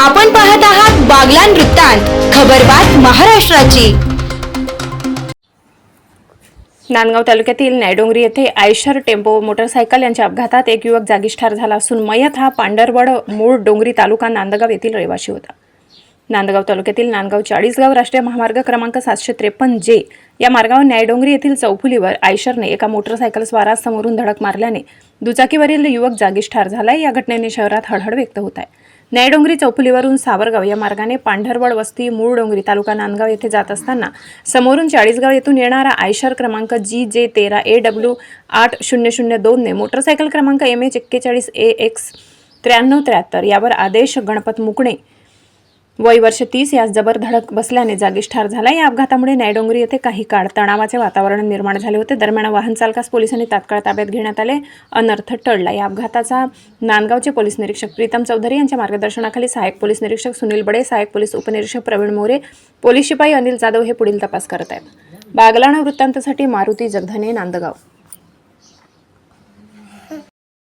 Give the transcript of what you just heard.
आपण पाहत आहात बागलान वृत्तांत खबरबात महाराष्ट्राची. नांदगाव तालुक्यातील नायडोंगरी येथे आयशर टेम्पो मोटरसायकल यांच्या अपघातात एक युवक जागीच ठार झाला असून मयत हा पांढरवड मूळ डोंगरी तालुका नांदगाव येथील रहिवासी होता. नांदगाव तालुक्यातील नांदगाव चाळीसगाव राष्ट्रीय महामार्ग क्रमांक सातशे त्रेपन्न जे या मार्गावर न्यायडोंगरी येथील चौफुलीवर आयशरने एका मोटरसायकल स्वारास समोरून धडक मारल्याने दुचाकीवरील युवक जागीच ठार झालाय. या घटनेने शहरात हळहळ व्यक्त होत आहे. न्यायडोंगरी चौफुलीवरून सावरगाव या मार्गाने पांढरवड वस्ती मूळ डोंगरी तालुका नांदगाव येथे जात असताना समोरून चाळीसगाव येथून येणारा आयशर क्रमांक जी जे तेरा ए डब्ल्यू आठ शून्य शून्य दोनने मोटरसायकल क्रमांक एम एच एक्केचाळीस ए एक्स त्र्याण्णव त्र्याहत्तर यावर आदेश गणपत मुकणे वय वर्ष तीस यास जबर धडक बसल्याने जागीच ठार झाला. या अपघातामुळे नायडोंगरी येथे काही काळ तणावाचे वातावरण निर्माण झाले होते. दरम्यान वाहन चालकास पोलिसांनी तात्काळ ताब्यात घेण्यात आले. अनर्थ टळला. या अपघाताचा नांदगावचे पोलीस निरीक्षक प्रीतम चौधरी यांच्या मार्गदर्शनाखाली सहाय्यक पोलीस निरीक्षक सुनील बडे सहाय्यक पोलीस उपनिरीक्षक प्रवीण मोरे पोलीस शिपाई अनिल जाधव हे पुढील तपास करत आहेत. बागलाणा वृत्तांतासाठी मारुती जगधने नांदगाव.